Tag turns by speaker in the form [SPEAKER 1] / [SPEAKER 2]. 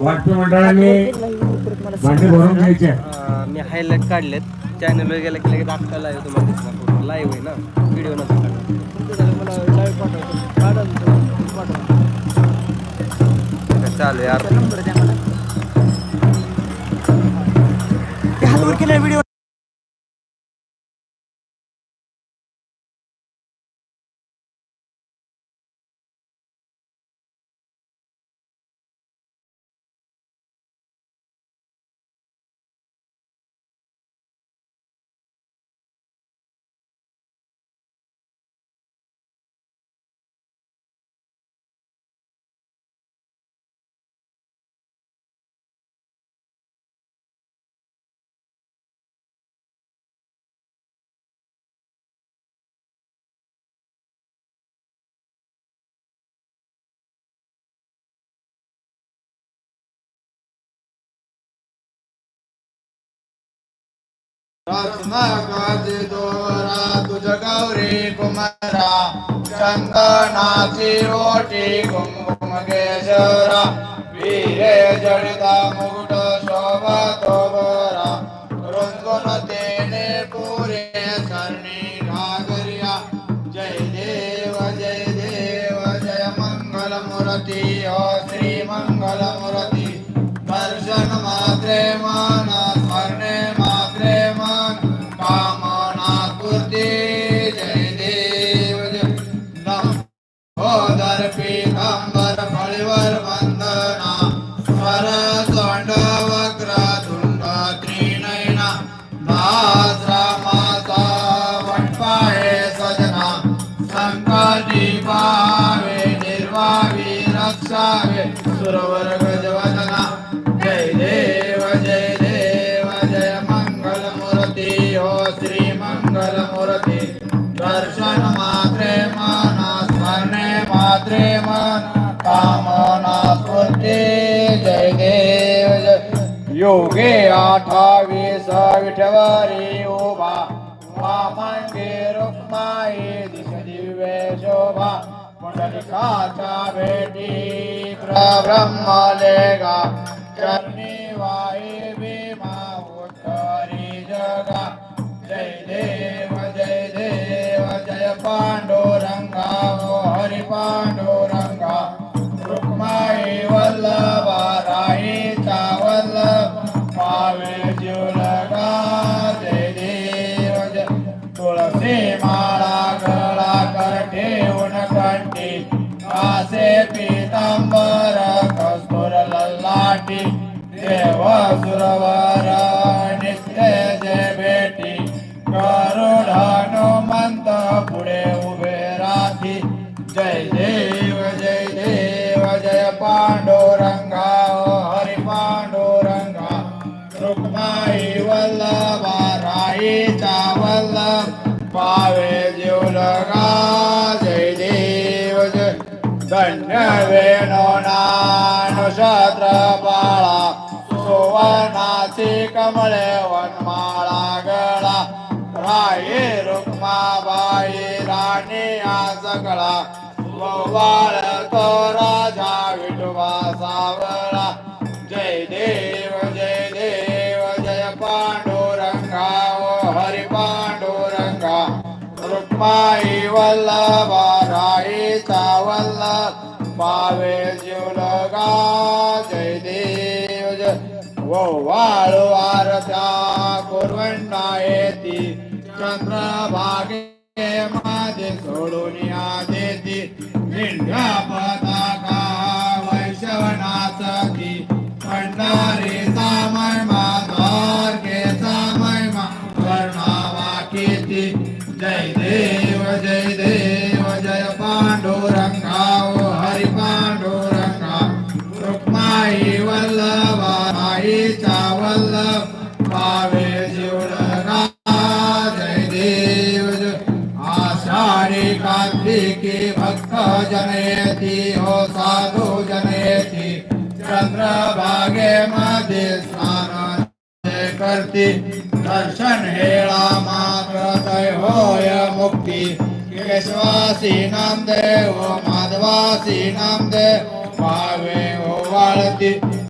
[SPEAKER 1] वाटतं मंडळाने भांडे भरून घ्यायचे
[SPEAKER 2] अं, मी हायलाईट काढलेत. चॅनलवर गेलं की लगेच अख्खा लाईव्ह तुम्हाला फोटो लाईव्ह आहे ना? व्हिडिओ काढा. चालू दोरा
[SPEAKER 3] तुझ गौरी कुमारा चंदनाची ओटी कुंकुम केशरा वीरे जडिता मुकुट शोभा तोबरा रुंदुन तेने पुरे सरणी घागरिया जय देव जय देव जय मंगल मूर्ती हो श्री मंगल मूर्ती दर्शन मात्रे माना रक्षावे गजवदना जय देव जय देव जय मंगल मूर्ती हो श्री मंगल मूर्ती दर्शन मात्रे मना स्मरणे मात्रे मन। कामना स्फूर्ती। जय देव जय योगे अठ्ठावीस विठवारी उभा। वामंगे रुक्माई दिश दिव्य शोभा। ब्रह्मलेगा चरणी वा राईचा वल्लभ पावे जीवलगा जय देव जय धन्य वेणो नानुषत्र बाळा सुवर्णाची कमळे वनमाळा गळा राये रुक्माबाई राणी आ सगळा गोवाळ तो राजा विठोबा सावळा माई वल्लभा राईचा वल्लभ पावे जीवलगा जय देव जय वो वाळू आरत्या कुरवंडा येती चंद्रभागे माझे सोडून या देती. लिंड्या पताका वैशवनाथी भंडारी सामय जय देव जय पांडुरंगा ओ हरि पांडुरंगा. रुक्माई वल्लभा राईचा वल्लभ पावे जीवलगा जय देव जय आषाढी कार्तिकी भक्त जनयती हो साधू जनयती चंद्रभागे मध्ये स्नान करती दर्शन हेळा मा मुक्ती केशवासी नामदेव माधवासी नामदेव पावे वाळती।